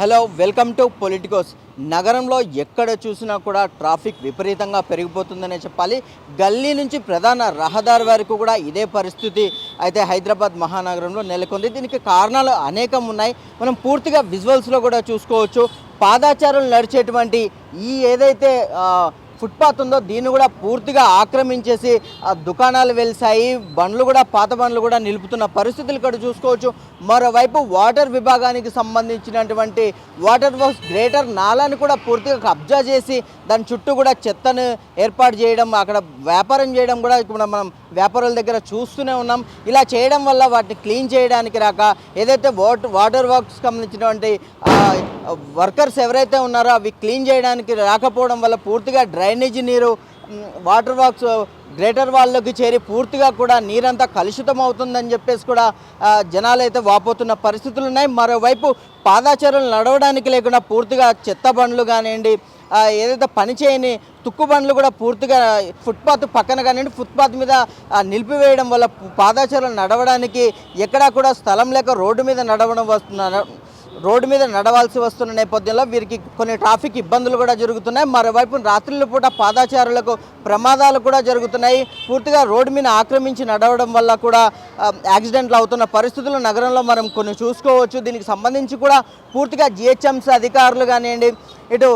Hello welcome to Politicos. నగరంలో ఎక్కడ చూసినా కూడా ట్రాఫిక్ విపరీతంగా పెరిగిపోతుందనే చెప్పాలి. గల్లీ నుంచి ప్రధాన రహదారి వరకు కూడా ఇదే పరిస్థితి అయితే హైదరాబాద్ మహానగరంలో నెలకొంది. దీనికి కారణాలు అనేకం ఉన్నాయి. మనం పూర్తిగా విజువల్స్లో కూడా చూసుకోవచ్చు. పాదాచారులు నడిచేటువంటి ఈ ఏదైతే ఫుట్పాత్ ఉందో దీన్ని కూడా పూర్తిగా ఆక్రమించేసి ఆ దుకాణాలు వెలిసాయి బండ్లు కూడా పాత బండ్లు కూడా నిలుపుతున్న పరిస్థితులు ఇక్కడ చూసుకోవచ్చు. మరోవైపు వాటర్ విభాగానికి సంబంధించినటువంటి వాటర్ వర్క్స్ గ్రేటర్ నాలాని కూడా పూర్తిగా కబ్జా చేసి దాని చుట్టూ కూడా చెత్తను ఏర్పాటు చేయడం అక్కడ వ్యాపారం చేయడం కూడా ఇప్పుడు మనం వ్యాపారుల దగ్గర చూస్తూనే ఉన్నాం. ఇలా చేయడం వల్ల వాటిని క్లీన్ చేయడానికి రాక ఏదైతే వాటర్ వాటర్ వర్క్స్ సంబంధించినటువంటి వర్కర్స్ ఎవరైతే ఉన్నారో అవి క్లీన్ చేయడానికి రాకపోవడం వల్ల పూర్తిగా డ్రై డ్రైనేజీ నీరు వాటర్ వర్క్స్ గ్రేటర్ వాళ్ళకి చేరి పూర్తిగా కూడా నీరంతా కలుషితం అవుతుందని చెప్పేసి కూడా జనాలు అయితే వాపోతున్న పరిస్థితులు ఉన్నాయి. మరోవైపు పాదాచారులు నడవడానికి లేకుండా పూర్తిగా చెత్త బండ్లు కానివ్వండి ఏదైతే పని చేయని తుక్కు బండ్లు కూడా పూర్తిగా ఫుట్పాత్ పక్కన కానివ్వండి ఫుట్పాత్ మీద నిలిపివేయడం వల్ల పాదాచారులు నడవడానికి ఎక్కడా కూడా స్థలం లేక రోడ్డు మీద నడవడం వస్తున్నారు రోడ్డు మీద నడవాల్సి వస్తున్న నేపథ్యంలో వీరికి కొన్ని ట్రాఫిక్ ఇబ్బందులు కూడా జరుగుతున్నాయి. మరోవైపు రాత్రుల పూట పాదాచారులకు ప్రమాదాలు కూడా జరుగుతున్నాయి. పూర్తిగా రోడ్డు మీద ఆక్రమించి నడవడం వల్ల కూడా యాక్సిడెంట్లు అవుతున్న పరిస్థితులు నగరంలో మనం కొన్ని చూసుకోవచ్చు. దీనికి సంబంధించి కూడా పూర్తిగా జిహెచ్ఎంసీ అధికారులు కానివ్వండి ఇటు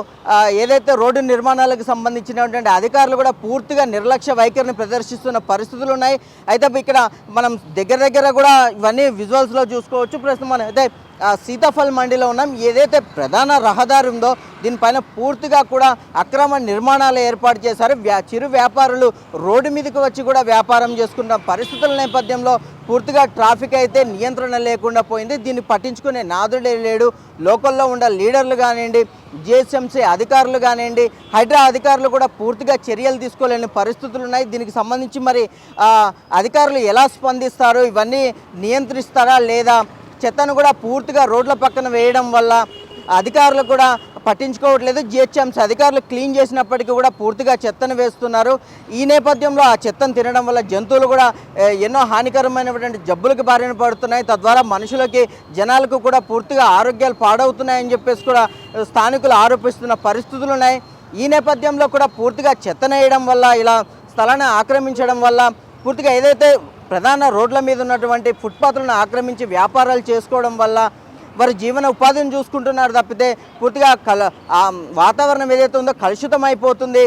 ఏదైతే రోడ్డు నిర్మాణాలకు సంబంధించినటువంటి అధికారులు కూడా పూర్తిగా నిర్లక్ష్య వైఖరిని ప్రదర్శిస్తున్న పరిస్థితులు ఉన్నాయి. అయితే ఇక్కడ మనం దగ్గర దగ్గర కూడా ఇవన్నీ విజువల్స్లో చూసుకోవచ్చు. ప్రస్తుతం మనం అయితే సీతాఫల్ మండిలో ఉన్నాం. ఏదైతే ప్రధాన రహదారి ఉందో దీనిపైన పూర్తిగా కూడా అక్రమ నిర్మాణాలు ఏర్పాటు చేశారు. వ్యా చిరు వ్యాపారులు రోడ్డు మీదకి వచ్చి కూడా వ్యాపారం చేసుకుంటాం పరిస్థితుల నేపథ్యంలో పూర్తిగా ట్రాఫిక్ అయితే నియంత్రణ లేకుండా పోయింది. దీన్ని పట్టించుకునే నాదుడే లేడు. లోకల్లో ఉన్న లీడర్లు కానివ్వండి జిహెచ్ఎంసీ అధికారులు కానివ్వండి హైడ్రా అధికారులు కూడా పూర్తిగా చర్యలు తీసుకోలేని పరిస్థితులు ఉన్నాయి. దీనికి సంబంధించి మరి అధికారులు ఎలా స్పందిస్తారు? ఇవన్నీ నియంత్రిస్తారా లేదా? చెత్తను కూడా పూర్తిగా రోడ్ల పక్కన వేయడం వల్ల అధికారులు కూడా పట్టించుకోవట్లేదు. జిహెచ్ఎంసీ అధికారులు క్లీన్ చేసినప్పటికీ కూడా పూర్తిగా చెత్తను వేస్తున్నారు. ఈ నేపథ్యంలో ఆ చెత్తను తినడం వల్ల జంతువులు కూడా ఎన్నో హానికరమైనటువంటి జబ్బులకు బారిన పడుతున్నాయి. తద్వారా మనుషులకి జనాలకు కూడా పూర్తిగా ఆరోగ్యాలు పాడవుతున్నాయని చెప్పేసి కూడా స్థానికులు ఆరోపిస్తున్న పరిస్థితులు ఉన్నాయి. ఈ నేపథ్యంలో కూడా పూర్తిగా చెత్తను వేయడం వల్ల ఇలా స్థలాన్ని ఆక్రమించడం వల్ల పూర్తిగా ఏదైతే ప్రధాన రోడ్ల మీద ఉన్నటువంటి ఫుట్పాత్లను ఆక్రమించి వ్యాపారాలు చేసుకోవడం వల్ల వారి జీవన ఉపాధిని చూసుకుంటున్నారు తప్పితే పూర్తిగా కల వాతావరణం ఏదైతే ఉందో కలుషితం అయిపోతుంది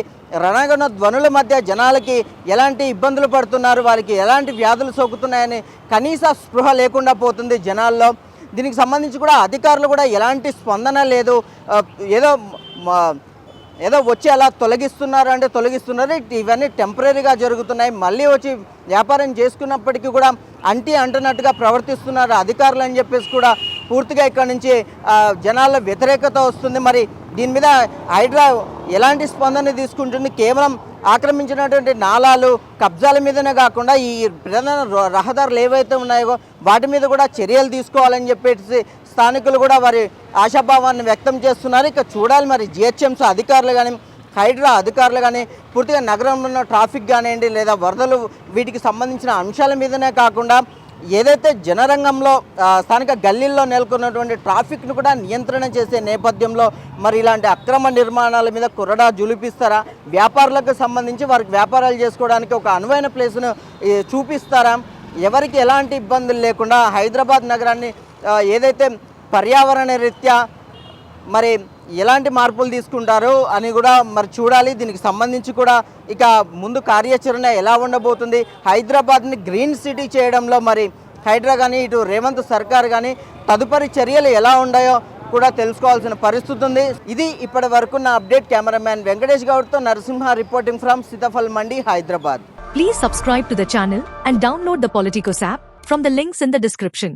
రణగణ ధ్వనుల మధ్య జనాలకి ఎలాంటి ఇబ్బందులు పడుతున్నారు? వారికి ఎలాంటి వ్యాధులు సోకుతున్నాయని కనీస స్పృహ లేకుండా పోతుంది జనాల్లో. దీనికి సంబంధించి కూడా అధికారులు కూడా ఎలాంటి స్పందన లేదు. ఏదో ఏదో వచ్చి అలా తొలగిస్తున్నారు అంటే తొలగిస్తున్నారు. ఇవన్నీ టెంపరీగా జరుగుతున్నాయి. మళ్ళీ వచ్చి వ్యాపారం చేసుకున్నప్పటికీ కూడా అంటి అంటున్నట్టుగా ప్రవర్తిస్తున్నారు అధికారులు అని చెప్పేసి కూడా పూర్తిగా ఇక్కడ నుంచి జనాల జనాల్లో వ్యతిరేకత వస్తుంది. మరి దీని మీద హైడ్రా ఎలాంటి స్పందన తీసుకుంటుంది? కేవలం ఆక్రమించినటువంటి నాలాలు కబ్జాల మీదనే కాకుండా ఈ ప్రధాన రహదారులు ఏవైతే ఉన్నాయో వాటి మీద కూడా చర్యలు తీసుకోవాలని చెప్పేసి స్థానికులు కూడా వారి ఆశాభావాన్ని వ్యక్తం చేస్తున్నారు. ఇక చూడాలి మరి జిహెచ్ఎంసీ అధికారులు కానీ హైడ్రా అధికారులు కానీ పూర్తిగా నగరంలో ఉన్న ట్రాఫిక్ కానివ్వండి లేదా వరదలు వీటికి సంబంధించిన అంశాల మీదనే కాకుండా ఏదైతే జనరంగంలో స్థానిక గల్లీల్లో నెలకొన్నటువంటి ట్రాఫిక్ను కూడా నియంత్రణ చేసే నేపథ్యంలో మరి ఇలాంటి అక్రమ నిర్మాణాల మీద కురడా జులిపిస్తారా? వ్యాపారులకు సంబంధించి వారికి వ్యాపారాలు చేసుకోవడానికి ఒక అనువైన ప్లేస్ను చూపిస్తారా? ఎవరికి ఎలాంటి ఇబ్బందులు లేకుండా హైదరాబాద్ నగరాన్ని ఏదైతే పర్యావరణ రీత్యా మరి ఎలాంటి మార్పులు తీసుకుంటారు అని కూడా మరి చూడాలి. దీనికి సంబంధించి కూడా ఇక ముందు కార్యాచరణ ఎలా ఉండబోతుంది? హైదరాబాద్ని గ్రీన్ సిటీ చేయడంలో మరి హైడ్రా కానీ ఇటు రేవంత్ సర్కార్ కానీ తదుపరి చర్యలు ఎలా ఉన్నాయో కూడా తెలుసుకోవాల్సిన పరిస్థితి ఉంది. ఇది ఇప్పటి వరకు నా update cameraman Venkatesh గౌడ్తో Narasimha reporting from Sitaphal Mandi Hyderabad. Please subscribe to the channel and download the Politicos app from the links in the description